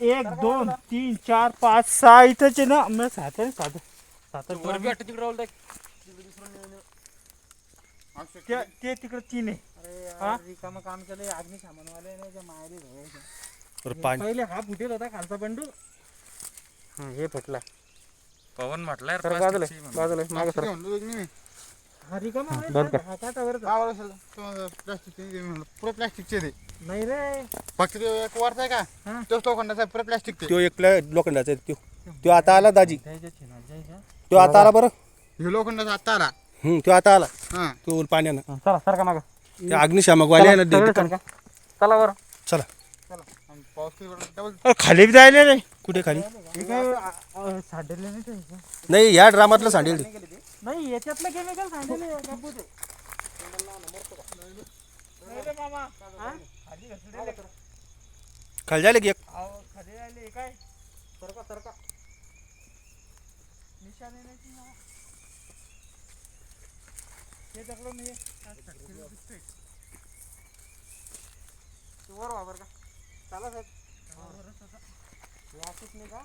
एक दोन तीन चार पाच सहा इथंच आहे ना. मग सात आहे सात. सात वर बी वाटतं तिकडे राहुल दाई. ते ते तिकडे तीन आहे. हा? रिकामं काम केलंय अग्निशामनवाले नाही त्या माहेरी धुवायचं. पाणी. पहिले हा फुटेल होता खालचा बंडू. हं, हे फुटला. पवन म्हटलं यार तर बाजूला plastic ची म्हणून. बाजूला मागे सर हा रिकामा आहे बंद का? कर. हा काटावर पुरं प्लॅस्टिकचे ते नाही रे. फक्त ते एक वरचा आहे हा. का तोच लोखंडाचा पुरं ते लोखंडाचा आहे तो. तो आता आला दाजी. द्यायच्या छिना द्यायच्या तो आता आला बरं. हे लोखंडाचा आत्ता आला. हम्म, तो आता आला. हा. तो पाण्यानं. चला सरका मागं. ते अग्निशामक वाले आहे ना ते- चला बरं. चला. चला. आणि पाऊस किती पडला, डबल अरे, खाली बी जायला रे. कुठे खाली? हे काय सांडेल नाही. नाही या ड्रामातलं सांडेल ते. नाही याच्यातलं केमिकल. नाही रे मामा. हा? खाली झाले की एक अहो, खाली हे काय सरका सरका निशाणे. हे दगडं नाही. हा, दिसतंय. वर वावर का चला साहेब हा. हे असंच नाही का